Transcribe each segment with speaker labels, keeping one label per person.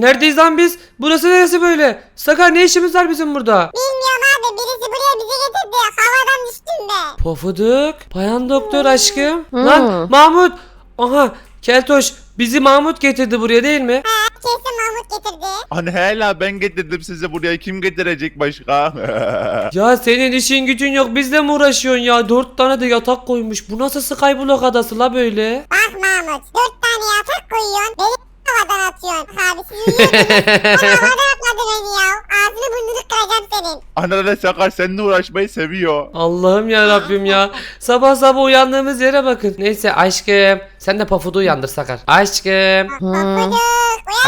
Speaker 1: Neredeyiz lan biz? Burası neresi böyle? Sakar ne işimiz var bizim burada?
Speaker 2: Bilmiyorum abi birisi buraya bizi getirdi. Havadan düştüm de.
Speaker 1: Pofuduk, bayan doktor aşkım.
Speaker 3: Hmm.
Speaker 1: Lan Mahmut. Aha Keltoş bizi Mahmut getirdi buraya değil mi?
Speaker 2: Ha kesin Mahmut getirdi.
Speaker 4: Hani hala ben getirdim sizi buraya kim getirecek başka?
Speaker 1: Ya senin işin gücün yok bizle mi uğraşıyorsun ya? Dört tane de yatak koymuş. Bu nasıl Skyblock adası la böyle?
Speaker 2: Bak Mahmut. Dört tane yatak koyuyorsun. Beni havadan atıyorsun. Abi siz havadan atmadın beni ya. Ağzını burnunu kıracağım senin.
Speaker 4: Anneanne Sakar seninle uğraşmayı seviyor.
Speaker 1: Allah'ım ya Rabbim ya. Sabah sabah uyandığımız yere bakın. Neyse aşkım. Sen de Pofuduk'u uyandır Sakar. Aşkım.
Speaker 2: Pofuduk. Uyan.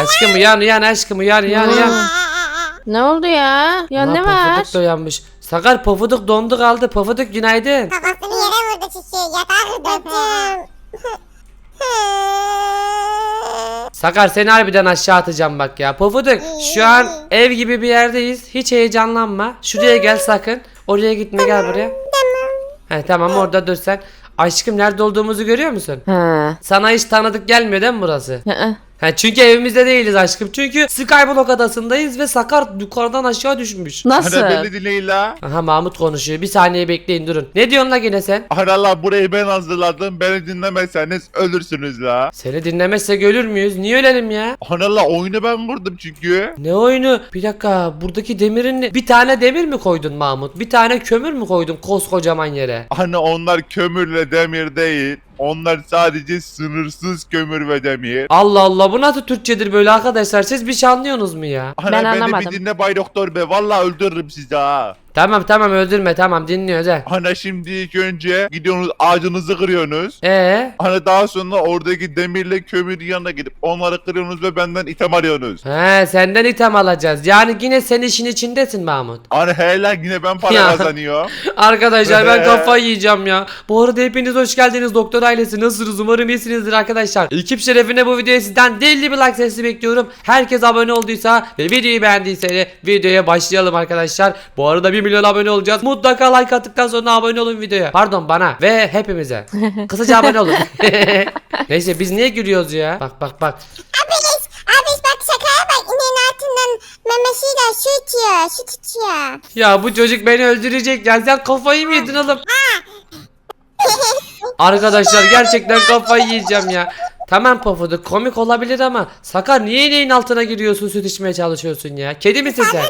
Speaker 1: Aşkım uyan uyan aşkım uyan uyan uyan.
Speaker 3: Ne oldu ya? Ya
Speaker 1: Aa,
Speaker 3: ne var?
Speaker 1: Pofuduk da uyanmış. Sakar Pofuduk dondu kaldı. Pofuduk günaydın.
Speaker 2: Kafasını yere vurdu çiçeği. Yatağa kırdı.
Speaker 1: Sakar seni harbiden aşağı atacağım bak ya. Pofuduk şu an ev gibi bir yerdeyiz. Hiç heyecanlanma. Şuraya gel sakın. Oraya gitme gel buraya.
Speaker 2: Tamam.
Speaker 1: He tamam orada dur sen. Aşkım nerede olduğumuzu görüyor musun?
Speaker 3: Ha.
Speaker 1: Sana hiç tanıdık gelmiyor değil mi burası?
Speaker 3: Hı-hı.
Speaker 1: He çünkü evimizde değiliz aşkım. Çünkü Skyblock adasındayız ve Sakar yukarıdan aşağı düşmüş.
Speaker 3: Nasıl?
Speaker 4: Hani belli değil la.
Speaker 1: Aha Mahmut konuşuyor. Bir saniye bekleyin durun. Ne diyorsun la yine sen?
Speaker 4: Anneanne burayı ben hazırladım beni dinlemezseniz ölürsünüz la.
Speaker 1: Seni dinlemezsek ölür müyüz? Niye ölelim ya?
Speaker 4: Anneanne oyunu ben vurdum çünkü.
Speaker 1: Ne oyunu? Bir dakika buradaki demirin ne? Bir tane demir mi koydun Mahmut? Bir tane kömür mü koydun koskocaman yere?
Speaker 4: Hani onlar kömürle demir değil. Onlar sadece sınırsız kömür ve demir.
Speaker 1: Allah Allah bu nasıl Türkçedir böyle arkadaşlar? Siz bir şey anlıyorsunuz mu ya?
Speaker 4: Hani
Speaker 3: Ben
Speaker 4: beni
Speaker 3: anlamadım.
Speaker 4: bir dinle Bay Doktor be. Vallahi öldürürüm sizi ha.
Speaker 1: Tamam tamam öldürme tamam dinliyoruz he.
Speaker 4: Hani şimdi ilk önce gidiyorsunuz ağacınızı kırıyorsunuz.
Speaker 1: Ee?
Speaker 4: Hani daha sonra oradaki demirle kömür yanına gidip onları kırıyorsunuz ve benden item arıyorsunuz.
Speaker 1: He senden item alacağız. Yani yine sen işin içindesin Mahmut.
Speaker 4: Hani hele yine ben para
Speaker 1: Ya.
Speaker 4: kazanıyor.
Speaker 1: Arkadaşlar ben kafayı yiyeceğim ya. Bu arada hepiniz hoş geldiniz doktor ailesi. Nasılsınız? Umarım iyisinizdir arkadaşlar. Ekip şerefine bu videoya sizden deli bir like sesi bekliyorum. Herkes abone olduysa ve videoyu beğendiyse de videoya başlayalım arkadaşlar. Bu arada 1 milyon abone olacağız. Mutlaka like attıktan sonra abone olun videoya. Pardon bana ve hepimize. Kısaca abone olun. Neyse biz niye gülüyoruz ya? Bak bak bak.
Speaker 2: Abiş, abiş bak şakaya bak. İneğin altından memesiyle su içiyor. Su tutuyor.
Speaker 1: Ya bu çocuk beni öldürecek ya. Sen kafayı mı yedin oğlum? Arkadaşlar gerçekten kafayı yiyeceğim ya. Tamam Pofuduk komik olabilir ama Sakar niye ineğin altına giriyorsun süt içmeye çalışıyorsun ya? Kedi misin sen?
Speaker 2: Su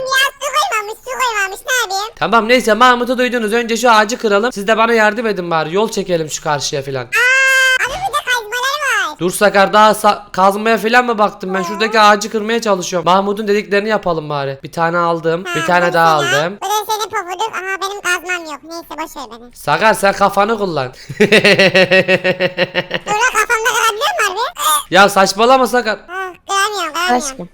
Speaker 2: Ne yapayım?
Speaker 1: Tamam neyse Mahmut'u duydunuz. Önce şu ağacı kıralım. Siz de bana yardım edin bari. Yol çekelim şu karşıya filan.
Speaker 2: Aa, abi burada kazmalar var.
Speaker 1: Dur Sakar daha sa- kazmaya filan mı baktım ben? Şuradaki ağacı kırmaya çalışıyorum. Mahmut'un dediklerini yapalım bari. Bir tane aldım. Bir
Speaker 2: Ha,
Speaker 1: tane
Speaker 2: bu
Speaker 1: daha
Speaker 2: senin.
Speaker 1: aldım.
Speaker 2: Bu da senin pofuduk. Aha benim kazmam yok. Neyse boş ver beni.
Speaker 1: Sakar sen kafanı kullan.
Speaker 2: Sonra kafamda kırabiliyor mu abi?
Speaker 1: ya saçmalama Sakar.
Speaker 2: Ha, kıramıyorum, kıramıyorum.
Speaker 3: Aşkım.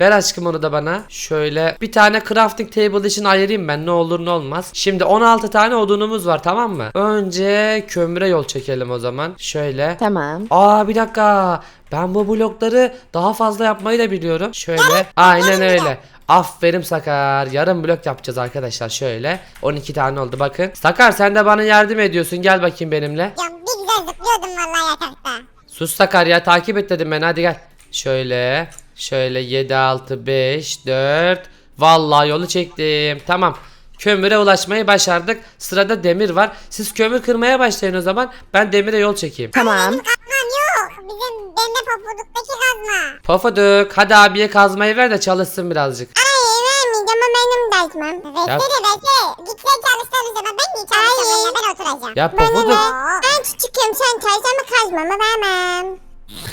Speaker 1: Ver aşkım onu da bana. Şöyle bir tane crafting table için ayırayım ben ne olur ne olmaz. Şimdi 16 tane odunumuz var tamam mı? Önce kömüre yol çekelim o zaman. Şöyle.
Speaker 3: Tamam.
Speaker 1: Aa bir dakika. Ben bu blokları daha fazla yapmayı da biliyorum. Şöyle. Aynen öyle. Aferin Sakar. Yarım blok yapacağız arkadaşlar şöyle. 12 tane oldu bakın. Sakar sen de bana yardım ediyorsun. Gel bakayım benimle.
Speaker 2: Ya bir güzel zıplıyordum vallahi yatakta.
Speaker 1: Sus Sakar ya takip et dedim ben hadi gel. Şöyle şöyle 7 6 5 4 Vallahi yolu çektim. Tamam. Kömüre ulaşmayı başardık. Sırada demir var. Siz kömür kırmaya başlayın o zaman. Ben demire yol çekeyim.
Speaker 3: Tamam.
Speaker 2: Kazmam yok. Bizim bende pofuduktaki kazma.
Speaker 1: Pofuduk hadi abiye kazmayı ver de çalışsın birazcık.
Speaker 2: Ay vermeyeceğim ama benim kazmam. Versene versene. Git sen çalıştığınız zaman ben niye çalışacağım ben oturacağım.
Speaker 1: Ya Pofuduk.
Speaker 2: Ben küçüküm sen çalışan kazmamı vermem.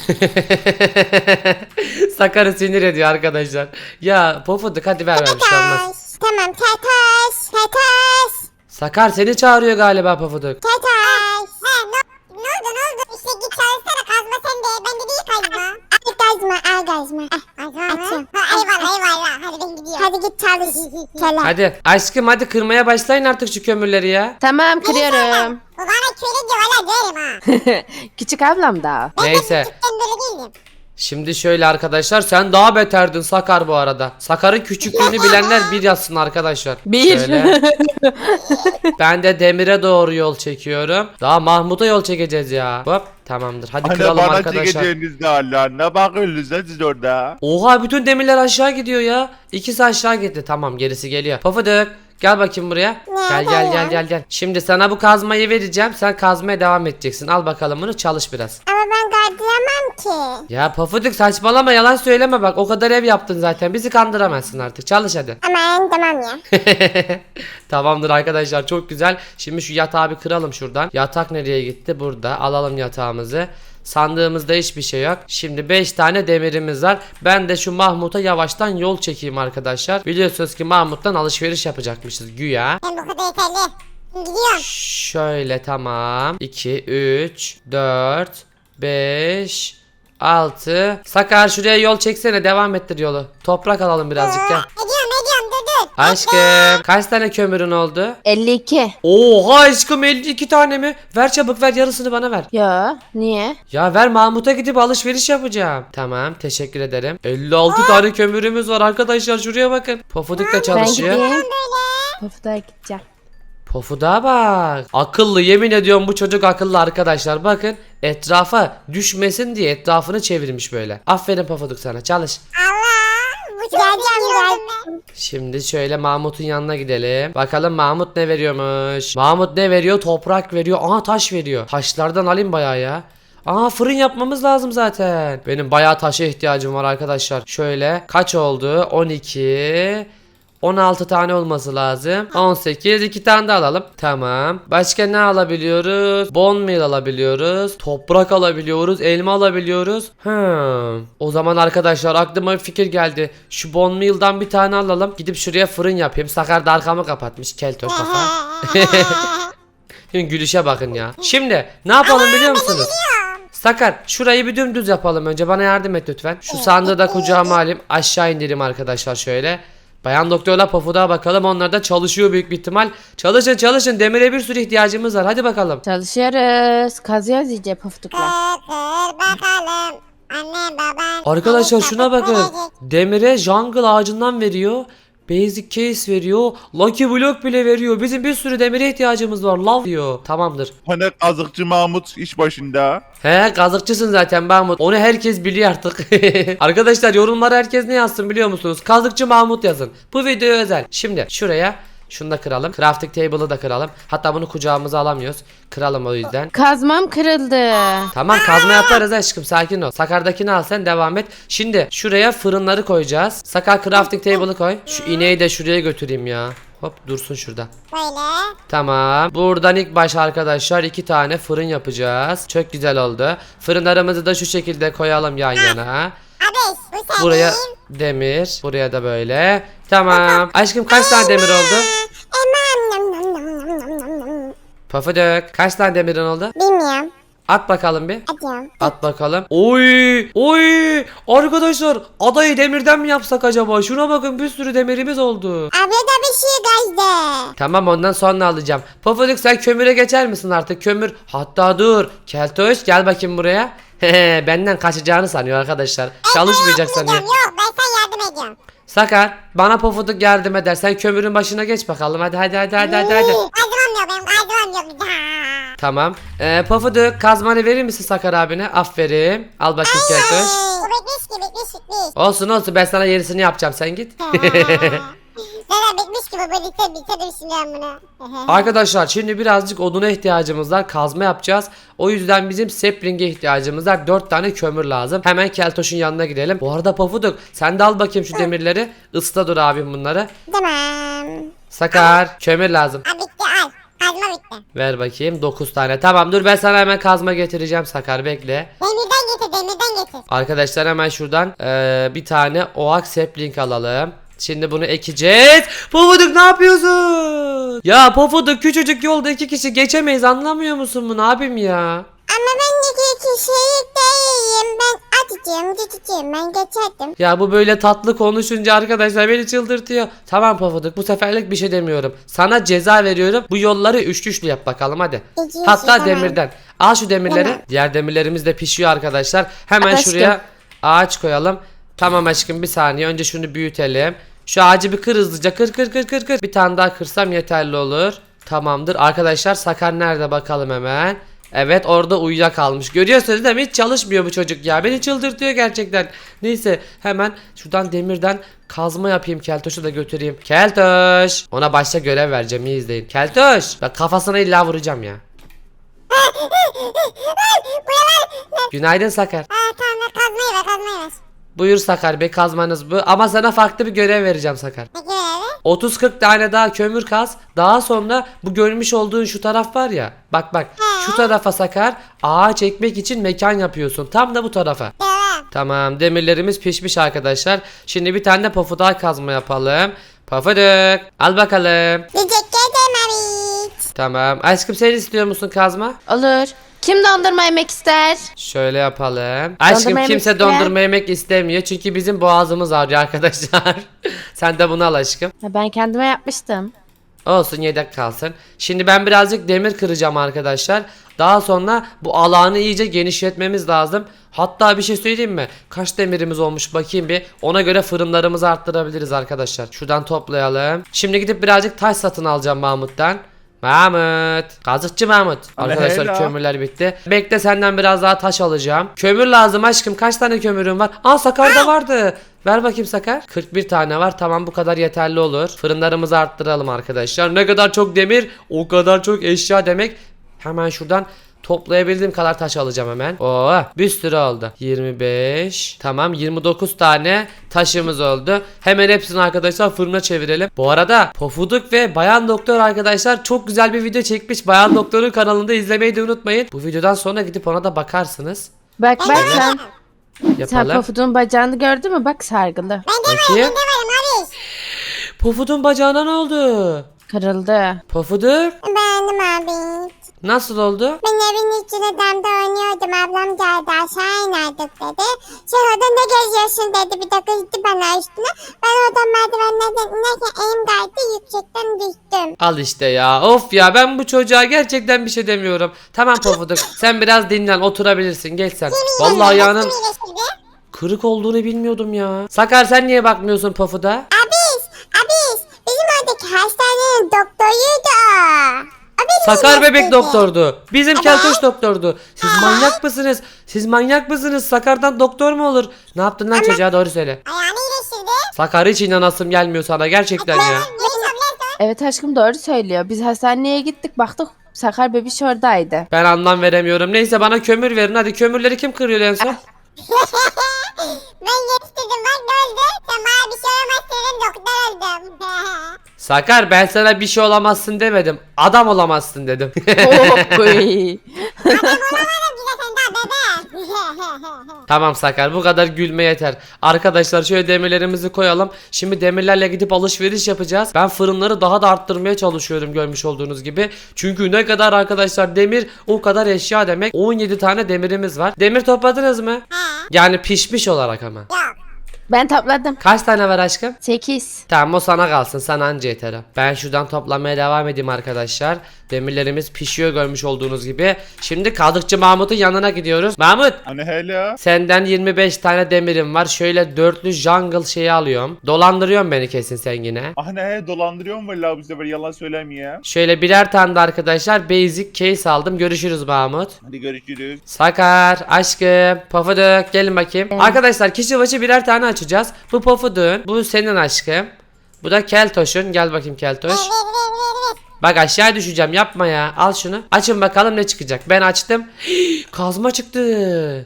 Speaker 1: Sakar'ı sinir ediyor arkadaşlar. Ya Pofuduk hadi ver ver bir şey olmaz.
Speaker 2: Tamam taş. Taş.
Speaker 1: Sakar seni çağırıyor galiba Pofuduk.
Speaker 2: Taş. Kazma. Kazma mı? Ha, eyvallah eyvallah. Hadi ben gidiyorum. Hadi git çalış.
Speaker 1: Hadi aşkım hadi kırmaya başlayın artık şu kömürleri ya.
Speaker 3: Tamam kırıyorum.
Speaker 2: Bu bana köle diyor valla döverim ha.
Speaker 3: Küçük ablam da.
Speaker 2: Ben
Speaker 1: Neyse.
Speaker 2: de küçükken böyle değilim.
Speaker 1: Şimdi şöyle arkadaşlar sen daha beterdin Sakar bu arada. Sakar'ın küçüklüğünü bilenler bir yazsın arkadaşlar.
Speaker 3: Bir.
Speaker 1: Şöyle. ben de demire doğru yol çekiyorum. Daha Mahmut'a yol çekeceğiz ya. Hop Tamamdır. Hadi
Speaker 4: Hani
Speaker 1: kıralım
Speaker 4: bana
Speaker 1: arkadaşlar.
Speaker 4: çekeceğiniz de hala. Ne bakıyorsunuz lan siz orada?
Speaker 1: Oha bütün demirler aşağı gidiyor ya. İkisi aşağı gitti. Tamam gerisi geliyor. Pofuduk gel bakayım buraya. Gel gel gel gel gel. Şimdi sana bu kazmayı vereceğim. Sen kazmaya devam edeceksin. Al bakalım bunu çalış biraz.
Speaker 2: Ama ben ki.
Speaker 1: Ya Pofuduk saçmalama yalan söyleme bak. O kadar ev yaptın zaten. Bizi kandıramazsın artık. Çalış hadi.
Speaker 2: Aman tamam ya.
Speaker 1: Tamamdır arkadaşlar çok güzel. Şimdi şu yatağı bir kıralım şuradan. Yatak nereye gitti? Burada. Alalım yatağımızı. Sandığımızda hiçbir şey yok. Şimdi 5 tane demirimiz var. Ben de şu Mahmut'a yavaştan yol çekeyim arkadaşlar. Biliyorsunuz ki Mahmut'tan alışveriş yapacakmışız güya.
Speaker 2: Ben bu kadar yeterli. Gidiyorum.
Speaker 1: Şöyle tamam. 2, 3, 4, 5, 6. Sakar şuraya yol çeksene devam ettir yolu. Toprak alalım birazcık gel.
Speaker 2: Ediyorum ediyorum dur dur.
Speaker 1: Aşkım kaç tane kömürün oldu?
Speaker 3: 52.
Speaker 1: Oha aşkım 52 tane mi? Ver çabuk ver yarısını bana ver.
Speaker 3: Ya niye?
Speaker 1: Ya ver Mahmut'a gidip alışveriş yapacağım. Tamam teşekkür ederim. 56 tane kömürümüz var arkadaşlar şuraya bakın. Pofuduk da
Speaker 3: Ben
Speaker 1: çalışıyor.
Speaker 3: gideyim. Pofuduk'a gideceğim.
Speaker 1: Pofuda bak. Akıllı yemin ediyorum bu çocuk akıllı arkadaşlar. Bakın etrafa düşmesin diye etrafını çevirmiş böyle. Aferin Pofuduk sana çalış.
Speaker 2: Allah. Bu çok Geleceğim geldim.
Speaker 1: Şimdi şöyle Mahmut'un yanına gidelim. Bakalım Mahmut ne veriyormuş. Mahmut ne veriyor? Toprak veriyor. Aha taş veriyor. Taşlardan alayım bayağı ya. Aha fırın yapmamız lazım zaten. Benim bayağı taşa ihtiyacım var arkadaşlar. Şöyle kaç oldu? 12 16 tane olması lazım. 18 2 tane de alalım. Tamam. Başka ne alabiliyoruz? Bone meal alabiliyoruz. Toprak alabiliyoruz. Elma alabiliyoruz. Hmm. O zaman arkadaşlar aklıma bir fikir geldi. Şu bone meal'dan bir tane alalım. Gidip şuraya fırın yapayım. Sakar da arkamı kapatmış. Keltoş kafa. Şimdi gülüşe bakın ya. Şimdi ne yapalım biliyor musunuz? Sakar şurayı bir dümdüz yapalım önce bana yardım et lütfen. Şu sandığı da kucağıma alayım aşağı indireyim arkadaşlar şöyle. Bayan doktorla pafuda bakalım onlar da çalışıyor büyük bir ihtimal. Çalışın çalışın demire bir sürü ihtiyacımız var hadi bakalım.
Speaker 3: Çalışıyoruz. Kazıyoruz iyice pofudukla.
Speaker 2: Kır bakalım. Anne baban.
Speaker 1: Arkadaşlar şuna bakın. Demire jungle ağacından veriyor. Basic case veriyor. Lucky block bile veriyor. Bizim bir sürü demire ihtiyacımız var. Love diyor. Tamamdır.
Speaker 4: Hani kazıkçı Mahmut iş başında.
Speaker 1: He kazıkçısın zaten Mahmut. Onu herkes biliyor artık. Arkadaşlar yorumlara herkes ne yazsın biliyor musunuz? Kazıkçı Mahmut yazın. Bu video özel. Şimdi şuraya şunu da kıralım. Crafting table'ı da kıralım. Hatta bunu kucağımıza alamıyoruz. Kıralım o yüzden.
Speaker 3: Kazmam kırıldı.
Speaker 1: Tamam kazma yaparız aşkım sakin ol. Sakardakini al sen devam et. Şimdi şuraya fırınları koyacağız. Sakar crafting table'ı koy. Şu ineği de şuraya götüreyim ya. Hop dursun şurada.
Speaker 2: Böyle.
Speaker 1: Tamam. Buradan ilk baş arkadaşlar iki tane fırın yapacağız. Çok güzel oldu. Fırınlarımızı da şu şekilde koyalım yan yana.
Speaker 2: Abi bu senin.
Speaker 1: Buraya demir. Buraya da böyle. Tamam. Aşkım kaç tane demir oldu? Pafuduk. Kaç tane demirin oldu?
Speaker 2: Bilmiyorum.
Speaker 1: At bakalım bir.
Speaker 2: Atıyorum.
Speaker 1: At bakalım. Oy! Oy! Arkadaşlar adayı demirden mi yapsak acaba? Şuna bakın bir sürü demirimiz oldu.
Speaker 2: Abi da bir şey kaçtı.
Speaker 1: Tamam ondan sonra alacağım. Pofuduk sen kömüre geçer misin artık? Kömür. Hatta dur. Keltoş gel bakayım buraya. Benden kaçacağını sanıyor arkadaşlar. Çalışmayacak sanıyor.
Speaker 2: Yok ben sana yardım ediyorum.
Speaker 1: Sakar bana pofuduk yardım eder. Sen kömürün başına geç bakalım. Hadi hadi hadi hadi hadi. hadi. Tamam. Ee, pofuduk kazmanı verir misin Sakar abine? Aferin. Al bakayım keltoş.
Speaker 2: Bu bitmiş ki bitmiş bitmiş.
Speaker 1: Olsun olsun ben sana yerisini yapacağım sen git.
Speaker 2: Zaten bitmiş ki bu bitse bitse de düşünüyorum bunu.
Speaker 1: Arkadaşlar şimdi birazcık oduna ihtiyacımız var. Kazma yapacağız. O yüzden bizim sapling'e ihtiyacımız var. 4 tane kömür lazım. Hemen Keltoş'un yanına gidelim. Bu arada Pofuduk sen de al bakayım şu demirleri. Isla dur abim bunları.
Speaker 2: Tamam.
Speaker 1: Sakar kömür lazım.
Speaker 2: Ha bitti al. Kazma bitti.
Speaker 1: Ver bakayım 9 tane. Tamam dur ben sana hemen kazma getireceğim Sakar bekle.
Speaker 2: Demirden getir demirden getir.
Speaker 1: Arkadaşlar hemen şuradan eee, bir tane oak sapling alalım. Şimdi bunu ekeceğiz. Pofuduk ne yapıyorsun? Ya Pofuduk küçücük yolda iki kişi geçemeyiz anlamıyor musun bunu abim ya?
Speaker 2: Ama ben iki kişiyi değilim. Ben atıcıyım ciciciyim ben geçerdim.
Speaker 1: Ya bu böyle tatlı konuşunca arkadaşlar beni çıldırtıyor. Tamam Pofuduk bu seferlik bir şey demiyorum. Sana ceza veriyorum. Bu yolları üçlü üçlü yap bakalım hadi.
Speaker 2: Üçlü,
Speaker 1: Hatta
Speaker 2: tamam.
Speaker 1: demirden. Al şu demirleri.
Speaker 2: Tamam.
Speaker 1: Diğer demirlerimiz de pişiyor arkadaşlar. Hemen
Speaker 3: Aşkım.
Speaker 1: şuraya ağaç koyalım. Tamam aşkım bir saniye önce şunu büyütelim. Şu ağacı bir kır hızlıca kır kır kır kır kır. Bir tane daha kırsam yeterli olur. Tamamdır. Arkadaşlar Sakar nerede bakalım hemen. Evet orada uyuyakalmış. Görüyorsunuz değil mi? Hiç çalışmıyor bu çocuk ya. Beni çıldırtıyor gerçekten. Neyse hemen şuradan demirden kazma yapayım. Keltoş'u da götüreyim. Keltoş. Ona başta görev vereceğim. iyi izleyin. Keltoş. Bak kafasına illa vuracağım ya. Günaydın Sakar.
Speaker 2: Tamam ver kazmayı ver kazmayı ver.
Speaker 1: Buyur Sakar Bey kazmanız bu. Ama sana farklı bir görev vereceğim Sakar.
Speaker 2: Görevi?
Speaker 1: 30-40 tane daha kömür kaz. Daha sonra bu görmüş olduğun şu taraf var ya. Bak bak şu tarafa Sakar ağaç ekmek için mekan yapıyorsun. Tam da bu tarafa. Tamam demirlerimiz pişmiş arkadaşlar. Şimdi bir tane de pofudağ kazma yapalım. Pofuduk al bakalım.
Speaker 2: Teşekkür ederim abi.
Speaker 1: Tamam aşkım sen istiyor musun kazma?
Speaker 3: Olur. Kim dondurma yemek ister?
Speaker 1: Şöyle yapalım. Aşkım
Speaker 3: Dondurma yemek
Speaker 1: kimse
Speaker 3: isteyen?
Speaker 1: dondurma yemek istemiyor çünkü bizim boğazımız ağrıyor arkadaşlar. sen de bunu al aşkım.
Speaker 3: Ha, Ben kendime yapmıştım.
Speaker 1: Olsun yedek kalsın. Şimdi ben birazcık demir kıracağım arkadaşlar. Daha sonra bu alanı iyice genişletmemiz lazım. Hatta bir şey söyleyeyim mi? Kaç demirimiz olmuş bakayım bir. Ona göre fırınlarımızı arttırabiliriz arkadaşlar. Şuradan toplayalım. Şimdi gidip birazcık taş satın alacağım Mahmut'tan. Mahmut. Kazıkçı Mahmut. Arkadaşlar
Speaker 4: hello.
Speaker 1: kömürler bitti. Bekle senden biraz daha taş alacağım. Kömür lazım aşkım. Kaç tane kömürün var? Aa Sakar'da vardı. Ver bakayım Sakar. 41 tane var. Tamam bu kadar yeterli olur. Fırınlarımızı arttıralım arkadaşlar. Ne kadar çok demir o kadar çok eşya demek. Hemen şuradan toplayabildiğim kadar taş alacağım hemen. Oo bir sürü oldu. 25. Tamam 29 tane taşımız oldu. Hemen hepsini arkadaşlar fırına çevirelim. Bu arada Pofuduk ve Bayan Doktor arkadaşlar çok güzel bir video çekmiş. Bayan Doktor'un kanalında izlemeyi de unutmayın. Bu videodan sonra gidip ona da bakarsınız.
Speaker 3: Bak bak sen, sen
Speaker 1: Yapalım.
Speaker 3: Pofud'un bacağını gördün mü? Bak sargılı.
Speaker 2: Ben de varım ben de varım abi.
Speaker 1: Pofuduk'un bacağına ne oldu?
Speaker 3: Kırıldı.
Speaker 1: Pofuduk
Speaker 2: Beğendim abi.
Speaker 1: Nasıl oldu?
Speaker 2: Ben evin içine damda oynuyordum. Ablam geldi aşağı inerdik dedi. Sen ne geziyorsun dedi. Bir de kızdı bana üstüne. Ben oradan merdivenlerden inerken elim kaydı yüksekten düştüm.
Speaker 1: Al işte ya. Of ya ben bu çocuğa gerçekten bir şey demiyorum. Tamam Pofuduk sen biraz dinlen oturabilirsin. Geç sen. Vallahi ayağının
Speaker 2: Kim iyileştirdi?
Speaker 1: kırık olduğunu bilmiyordum ya. Sakar sen niye bakmıyorsun Pofud'a?
Speaker 2: Abiş, abiş. Bizim oradaki hastanenin doktoruydu o.
Speaker 1: Sakar bebek doktordu. Bizim keltoş doktordu. Siz manyak mısınız? Siz manyak mısınız? Sakardan doktor mu olur? Ne yaptın lan çocuğa doğru söyle.
Speaker 2: Ayağını iyileştirdi.
Speaker 1: Sakar hiç inanasım gelmiyor sana gerçekten ya.
Speaker 3: Evet aşkım doğru söylüyor. Biz hastaneye gittik baktık Sakar bebiş oradaydı.
Speaker 1: Ben anlam veremiyorum. Neyse bana kömür verin. Hadi kömürleri kim kırıyor en son?
Speaker 2: Ben yetiştirdim bak ne oldu? Sen bana bir şey olmaz dedim doktor oldum.
Speaker 1: Sakar ben sana bir şey olamazsın demedim. Adam olamazsın dedim.
Speaker 3: Oy.
Speaker 2: Ki zaten daha bebe.
Speaker 1: Tamam Sakar bu kadar gülme yeter. Arkadaşlar şöyle demirlerimizi koyalım. Şimdi demirlerle gidip alışveriş yapacağız. Ben fırınları daha da arttırmaya çalışıyorum görmüş olduğunuz gibi. Çünkü ne kadar arkadaşlar demir o kadar eşya demek. 17 tane demirimiz var. Demir topladınız mı? Yani pişmiş olarak ama.
Speaker 3: Ben topladım.
Speaker 1: Kaç tane var aşkım?
Speaker 3: 8.
Speaker 1: Tamam o sana kalsın sana anca yeter. o. Ben şuradan toplamaya devam edeyim arkadaşlar. Demirlerimiz pişiyor görmüş olduğunuz gibi. Şimdi Kadıkçı Mahmut'un yanına gidiyoruz. Mahmut
Speaker 4: Hani hele.
Speaker 1: senden 25 tane demirim var. Şöyle dörtlü jungle şeyi alıyorum. Dolandırıyorsun beni kesin sen yine.
Speaker 4: Hani he dolandırıyor mu valla bu sefer yalan söylemiyor.
Speaker 1: Şöyle birer tane de arkadaşlar basic case aldım. Görüşürüz Mahmut.
Speaker 4: Hadi görüşürüz.
Speaker 1: Sakar, aşkım, pofuduk gelin bakayım. Arkadaşlar kişi başı birer tane açacağız. Bu pofudun, bu senin aşkım. Bu da Keltoş'un. Gel bakayım Keltoş.
Speaker 2: Ver ver ver ver.
Speaker 1: Bak aşağı düşeceğim yapma ya. Al şunu. Açın bakalım ne çıkacak. Ben açtım. kazma çıktı.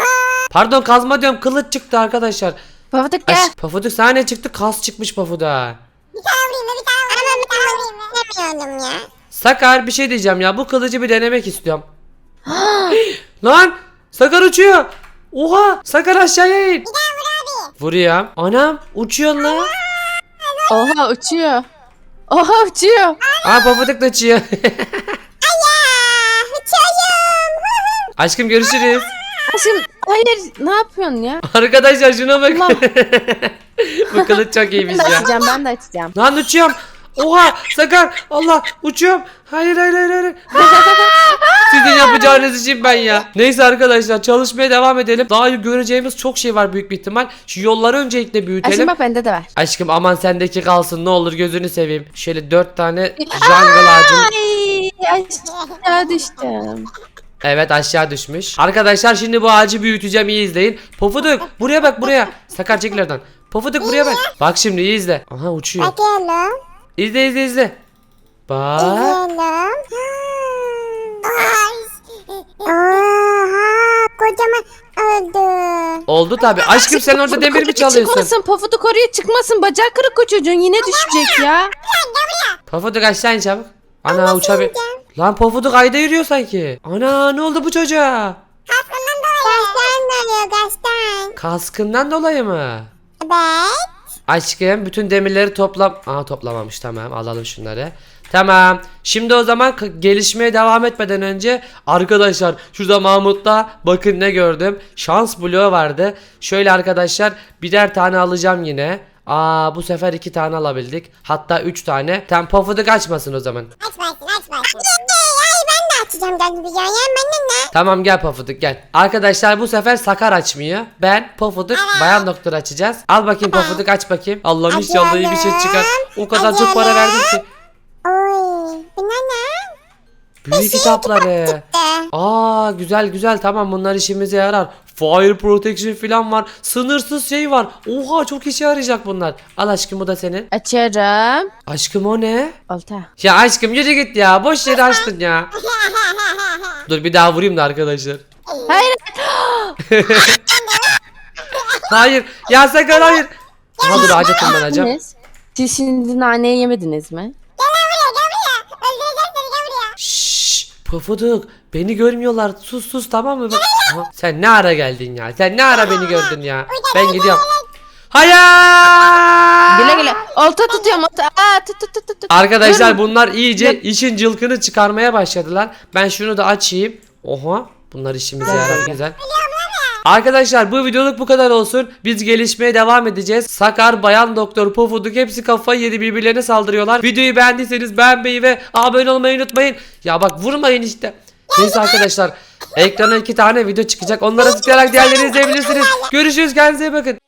Speaker 1: Pardon kazma diyorum kılıç çıktı arkadaşlar.
Speaker 3: Pofuduk gel.
Speaker 1: Aş, pofuduk sana ne çıktı? Kas çıkmış pofuda.
Speaker 2: Bir tane vurayım bir tane vurayım bir tane vurayım? Demiyordum ya.
Speaker 1: Sakar bir şey diyeceğim ya. Bu kılıcı bir denemek istiyorum. Lan! Sakar uçuyor. Oha! Sakar aşağıya in.
Speaker 2: Bir tane vur abi.
Speaker 1: Vuruyorum. Anam uçuyor lan.
Speaker 3: Oha uçuyor. Oha uçuyor.
Speaker 1: Aa da uçuyor.
Speaker 2: Aa, uçuyorum.
Speaker 1: Aşkım görüşürüz.
Speaker 3: Aşkım hayır ne yapıyorsun ya?
Speaker 1: Arkadaşlar şuna bak.
Speaker 3: Allah.
Speaker 1: Bu kılıç çok iyiymiş
Speaker 3: Ben de
Speaker 1: ya.
Speaker 3: açacağım ben de açacağım.
Speaker 1: Lan uçuyorum. Oha Sakar Allah uçuyorum. Hayır hayır hayır hayır. Sizin yapacağınız için ben ya. Neyse arkadaşlar çalışmaya devam edelim. Daha göreceğimiz çok şey var büyük bir ihtimal. Şu yolları öncelikle büyütelim.
Speaker 3: Aşkım bak bende de var.
Speaker 1: Aşkım aman sendeki kalsın ne olur gözünü seveyim. Şöyle dört tane jungle ağacını.
Speaker 3: Ay aşağı düştüm.
Speaker 1: Evet aşağı düşmüş. Arkadaşlar şimdi bu ağacı büyüteceğim iyi izleyin. Pofuduk buraya bak buraya. Sakar çekil oradan. Pofuduk buraya bak. Bak şimdi iyi izle. Aha uçuyor.
Speaker 2: Bakıyorum.
Speaker 1: İzle izle izle. Bak.
Speaker 2: İzliyorum. Oha kocaman oldu.
Speaker 1: Oldu tabi. Aşkım sen orada demir mi çalıyorsun?
Speaker 3: Çıkmasın pofuduk oraya çıkmasın. Bacağı kırık o çocuğun yine düşecek ya.
Speaker 1: Pofuduk aşağı in çabuk. Ana uçabil. Lan Pofuduk ayda yürüyor sanki. Ana ne oldu bu çocuğa?
Speaker 2: Kaçtan dönüyor kaçtan.
Speaker 1: Kaskından dolayı mı?
Speaker 2: Evet.
Speaker 1: Aşkım bütün demirleri toplam... Aa toplamamış tamam alalım şunları. Tamam. Şimdi o zaman gelişmeye devam etmeden önce arkadaşlar şurada Mahmut'ta bakın ne gördüm. Şans bloğu vardı. Şöyle arkadaşlar birer tane alacağım yine. Aa bu sefer iki tane alabildik. Hatta üç tane. Tam pofuduk açmasın o zaman.
Speaker 2: Açmasın. Açacağım bir ya. Ya bana ne?
Speaker 1: Tamam gel Pofuduk gel. Arkadaşlar bu sefer Sakar açmıyor. Ben Pofuduk bayan doktor açacağız. Al bakayım Pofuduk aç bakayım. Allah'ım inşallah iyi bir şey çıkar. O kadar çok para verdim ki.
Speaker 2: Oy. Bu ne ne?
Speaker 1: Büyük kitapları. Aa güzel güzel tamam bunlar işimize yarar. Fire protection falan var. Sınırsız şey var. Oha çok işe yarayacak bunlar. Al aşkım bu da senin.
Speaker 3: Açarım.
Speaker 1: Aşkım o ne?
Speaker 3: Olta.
Speaker 1: Ya aşkım yürü git ya. Boş yere açtın ya. Dur bir daha vurayım da arkadaşlar.
Speaker 3: Hayır.
Speaker 1: Hayır. Ya Sakar hayır. Aha dur ağaca tırmanacağım.
Speaker 3: Siz şimdi naneyi yemediniz mi?
Speaker 2: Öldüreceğim
Speaker 1: beni görmüyorlar sus sus tamam mı? Bak- Aha, sen ne ara geldin ya sen ne ara beni gördün ya ben gidiyorum. Hayır.
Speaker 3: Güle güle. Olta tutuyorum olta. Aa tut tut tut tut.
Speaker 1: Arkadaşlar bunlar iyice işin cılkını çıkarmaya başladılar. Ben şunu da açayım. Oha bunlar işimize yarar güzel. Arkadaşlar bu videoluk bu kadar olsun. Biz gelişmeye devam edeceğiz. Sakar, Bayan Doktor, Pofuduk hepsi kafayı yedi birbirlerine saldırıyorlar. Videoyu beğendiyseniz beğenmeyi ve abone olmayı unutmayın. Ya bak vurmayın işte. Neyse arkadaşlar ekrana iki tane video çıkacak. Onlara tıklayarak diğerlerini izleyebilirsiniz. Görüşürüz kendinize iyi bakın.